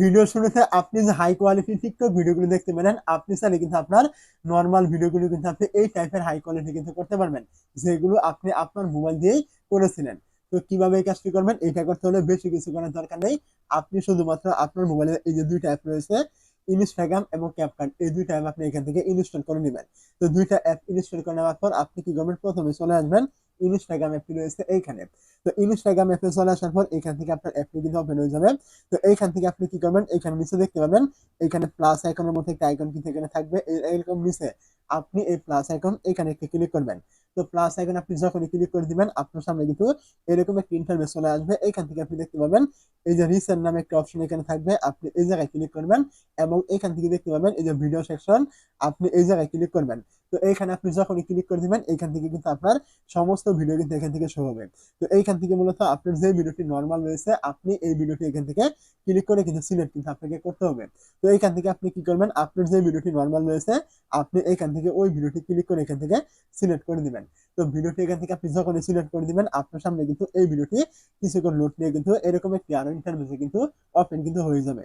Video শুরুতে আপনি যে হাই কোয়ালিটি টিকটক ভিডিওগুলো দেখতে পারেন আপনি চাইলে কিন্তু আপনার নর্মাল ভিডিওগুলো কিন্তু আপনি এই টাইপের হাই কোয়ালিটি কিন্তু করতে পারবেন, যেগুলো আপনি আপনার মোবাইল দিয়েই করেছিলেন। তো কীভাবে এই কাজটি করবেন, এটা করতে হলে বেশি কিছু করার দরকার নেই। আপনি শুধুমাত্র আপনার মোবাইলে এই যে দুইটা অ্যাপ রয়েছে ইনস্টাগ্রাম এবং ক্যাপকাট এই দুইটা অ্যাপ আপনি এখান থেকে ইনস্টল করে নেবেন। তো দুইটা অ্যাপ ইনস্টল করে নেওয়ার পর আপনি কি করবেন, প্রথমে চলে আসবেন ইনস্টাগ্রাম অ্যাপটি রয়েছে এইখানে। তো ইনস্টাগ্রাম অ্যাপে চলে আসার পর এখান থেকে আপনার অ্যাপটি কিন্তু ওপেন হয়ে যাবে। তো এইখান থেকে আপনি কি করবেন? এখানে নিচে দেখতে পাবেন এখানে প্লাস আইকনের মধ্যে একটা আইকন কিন্তু এখানে থাকবে। এরকম নিচে আপনি এই প্লাস আইকন এখানে একটি ক্লিক করবেন। তো প্লাস আইকন আপনি যখনই ক্লিক করে দিবেন, আপনার সামনে কিন্তু এরকম একটা ইন্টারভেস চলে আসবে। এখান থেকে আপনি দেখতে পাবেন, এই যে রিসেন্ট নামে একটা অপশন এখানে থাকবে। আপনি এই জায়গায় ক্লিক করবেন এবং এখান থেকে দেখতে পাবেন, এই যে ভিডিও সেকশন আপনি এই জায়গায় ক্লিক করবেন। তো এইখানে আপনি যখনই ক্লিক করে দিবেন এখান থেকে কিন্তু আপনার সমস্ত ভিডিও কিন্তু এখান থেকে শো হবে। তো এইখান থেকে মূলত আপনার যে ভিডিওটি নর্মাল রয়েছে, আপনি এই ভিডিওটি এখান থেকে ক্লিক করে কিন্তু সিলেক্ট কিন্তু আপনাকে করতে হবে। তো এইখান থেকে আপনি কি করবেন, আপনার যে ভিডিওটি নর্মাল রয়েছে, আপনি এইখান থেকে ওই ভিডিওটি ক্লিক করে এখান থেকে সিলেক্ট করে দিবেন। তো ভিডিওটি এখান থেকে আপনি যখনই সিলেক্ট করে দিবেন, আপনার সামনে কিন্তু এই ভিডিওটি কিছুক্ষণ লোড নিয়ে কিন্তু এরকম একটি আরও ইন্টারভিউতে কিন্তু ওপেন কিন্তু হয়ে যাবে।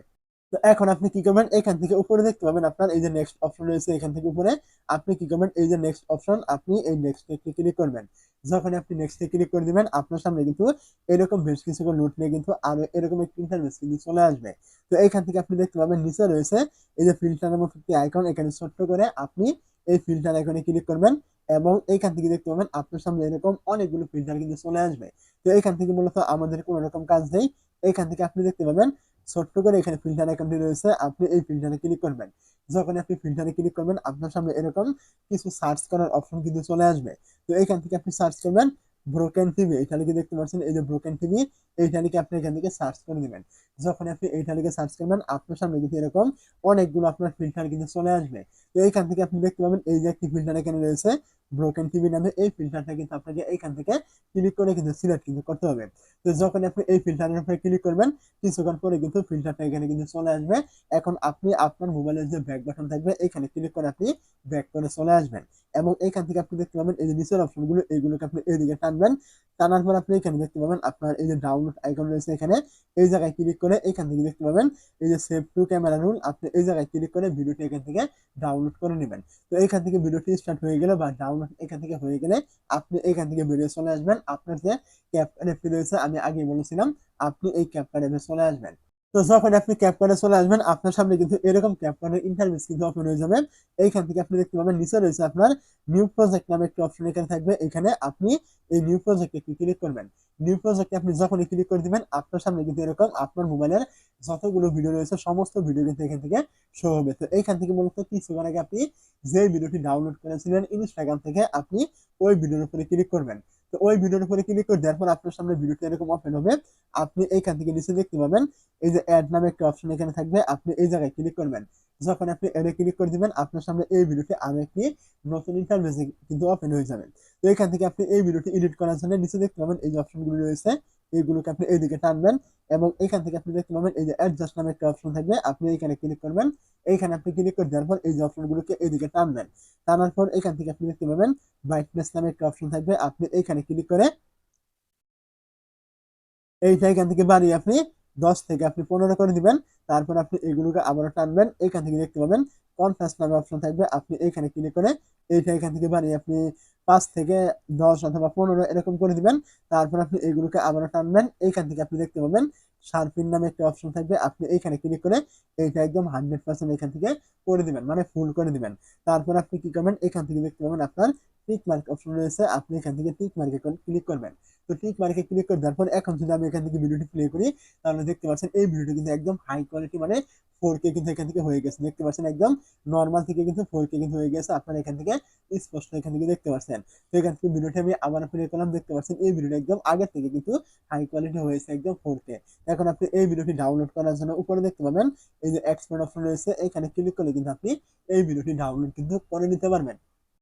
তো এখন আপনি কি করবেন? এখান থেকে উপরে দেখতে পাবেন আপনার এই যে নেক্সট অপশন রয়েছে এখান থেকে উপরে। আপনি কি করবেন? এই যে নেক্সট অপশন আপনি এই নেক্সট ক্লিক করবেন। যখন আপনি নেক্সট ক্লিক করে দিবেন, আপনার সামনে কিন্তু এরকম বেশ কিছুক্ষণ নোট নিয়ে কিন্তু আরও এরকম একটি ইন্টারভেস কিন্তু চলে আসবে। তো এইখান থেকে আপনি দেখতে পাবেন, নিচে রয়েছে এই যে ফিল্টারের মতো একটি আইকন এখানে ছোট্ট করে আপনি এই ফিল্টার আইকনে ক্লিক করবেন। এবং এইখান থেকে দেখতে পাবেন আপনার সামনে এরকম অনেকগুলো ফিল্টার কিন্তু চলে আসবে। তো এইখান থেকে মূলত আমাদের কোনো রকম কাজ নেই। এইখান থেকে আপনি দেখতে পাবেন, ছোট্ট করে এখানে ফিল্টার আইকনটি রয়েছে, আপনি এই ফিল্টারে ক্লিক করবেন। যখন আপনি ফিল্টারে ক্লিক করবেন, আপনার সামনে এরকম কিছু সার্চ করার অপশন কিন্তু চলে আসবে। তো এইখান থেকে আপনি সার্চ করবেন ব্রোকেন টিভি এইটা লিখে দেখতে পাচ্ছেন, এই যে ব্রোকেন টিভি এইটা লিখে আপনি এখান থেকে সার্চ করে দিবেন যখন আপনি এইটা লিখে সার্চ করবেন আপনার সামনে কিন্তু এরকম অনেকগুলো আপনার ফিল্টার কিন্তু চলে আসবে। তো এইখান থেকে আপনি দেখতে পাবেন এই যে একটি ফিল্টার এখানে রয়েছে ব্রোকেন টিভি নামে এই ফিল্টারটা কিন্তু আপনাকে এইখান থেকে ক্লিক করে কিন্তু সিলেক্ট কিন্তু করতে হবে। তো যখন আপনি এই ফিল্টারের উপরে ক্লিক করবেন, কিছুক্ষণ পরে কিন্তু ফিল্টারটা এখানে কিন্তু চলে আসবে। এখন আপনি আপনার মোবাইলের যে ব্যাক বাটন থাকবে, এখানে ক্লিক করে আপনি ব্যাক করে চলে আসবেন। এবং এইখান থেকে আপনি দেখতে পাবেন এই যে নিচের অপশনগুলো এইগুলোকে আপনি এইদিকে টানবেন। টানার পর আপনি এখানে দেখতে পাবেন আপনার এই যে ডাউনলোড আইকন রয়েছে এখানে, এই জায়গায় ক্লিক এখান থেকে দেখতে পাবেন। এই যে সেভ টু ক্যামেরা রুল আপনি এই জায়গায় ক্লিক করে ভিডিওটি এখান থেকে ডাউনলোড করে নেবেন। তো এখান থেকে ভিডিওটি স্টার্ট হয়ে গেলে বা ডাউনলোড এখান থেকে হয়ে গেলে আপনি এখান থেকে ভিডিও চলে আসবেন। আপনার যে অ্যাপটি রয়েছে, আমি আগে বলেছিলাম, আপনি এই অ্যাপে চলে আসবেন। তো যখন আপনি ক্যাপকার্ডে চলে আসবেন, আপনার সামনে কিন্তু এরকম ক্যাপকার্ডের ইন্টারভিউস কিন্তু ওপেন হয়ে যাবে। এইখান থেকে আপনি দেখতে পাবেন, নিচে রয়েছে আপনার নিউ প্রজেক্ট নামে একটি অপশন এখানে থাকবে। এখানে আপনি এই নিউ প্রজেক্টে ক্লিক করবেন। নিউ প্রজেক্টে আপনি যখনই ক্লিক করে দিবেন, আপনার সামনে কিন্তু এরকম আপনার মোবাইলের যতগুলো ভিডিও রয়েছে, সমস্ত ভিডিও কিন্তু এখান থেকে শো হবে। তো এইখান থেকে মূলত কিছুক্ষণ আগে আপনি যে ভিডিওটি ডাউনলোড করেছিলেন ইনস্টাগ্রাম থেকে আপনি ওই ভিডিওর উপরে ক্লিক করবেন। তো ওই ভিডিওর উপরে ক্লিক করে দেওয়ার পর আপনার সামনে ভিডিওটি এরকম ওপেন হবে। আপনি এইখান থেকে নিচে দেখতে পাবেন, এই যে অ্যাড নামে একটা অপশন এখানে থাকবে, আপনি এই জায়গায় ক্লিক করবেন। যখন আপনি এডে ক্লিক করে দিবেন, আপনার সামনে এই ভিডিওটি আরও একটি নতুন ইন্টারভেসে কিন্তু ওপেন হয়ে যাবে। তো এখান থেকে আপনি এই ভিডিওটি এডিট করার জন্য নিচে দেখতে পাবেন, এই যে অপশনগুলো রয়েছে এইগুলোকে আপনি এইদিকে টানবেন। এবং এখান থেকে আপনি দেখতে পাবেন, এই যে অ্যাডজাস্ট নামে একটা অপশন থাকবে। আপনি এখানে ক্লিক করবেন, এইখানে আপনি ক্লিক করে দেওয়ার পর এই যে অপশনগুলোকে এইদিকে টানবেন। টানার পর এখান থেকে আপনি দেখতে পাবেন ব্রাইটনেস নামে একটা অপশন থাকবে। আপনি এইখানে ক্লিক করে এইটা এখান থেকে বাড়িয়ে আপনি দশ থেকে আপনি পনেরো করে দিবেন, তারপর আপনি এগুলোকে আবারও টানবেন, এখান থেকে দেখতে পাবেন কনফারেন্স নামে অপশন থাকবে, আপনি এইখানে ক্লিক করে এইটা এখান থেকে বাড়িয়ে আপনি পাঁচ থেকে দশ অথবা পনেরো এরকম করে দিবেন, তারপর আপনি এগুলোকে আবারও টানবেন এইখান থেকে আপনি দেখতে পাবেন শার্পিন নামে একটা অপশন থাকবে, আপনি এইখানে ক্লিক করে এইটা একদম হান্ড্রেড পার্সেন্ট এখান থেকে করে দিবেন মানে ফুল করে দিবেন। তারপর আপনি কি করবেন, এখান থেকে দেখতে পাবেন আপনার টিক মার্ক অপশন রয়েছে, আপনি এখান থেকে টিক মার্কে ক্লিক করবেন। তো টিক মার্কে ক্লিক করে দেওয়ার পর এখন যদি আমি এখান থেকে ভিডিওটি প্লে করি, তাহলে দেখতে পাচ্ছেন এই ভিডিওটি কিন্তু একদম হাই কোয়ালিটি মানে ফোর কে কিন্তু এখান থেকে হয়ে গেছে। দেখতে পাচ্ছেন একদম নর্মাল থেকে কিন্তু ফোর কে কিন্তু হয়ে গেছে। আপনারা এখান থেকে স্পষ্ট এখান থেকে দেখতে পাচ্ছেন। তো এখান থেকে ভিডিওটি আমি আবার প্লে করলাম। দেখতে পাচ্ছেন এই ভিডিওটি একদম আগের থেকে কিন্তু হাই কোয়ালিটি হয়েছে, একদম ফোর কে এখন আপনি এই ভিডিওটি ডাউনলোড করার জন্য উপরে দেখতে পাবেন, এই যে এক্সপোর্ট অপশন রয়েছে, এখানে ক্লিক করলে কিন্তু আপনি এই ভিডিওটি ডাউনলোড কিন্তু করে নিতে পারবেন।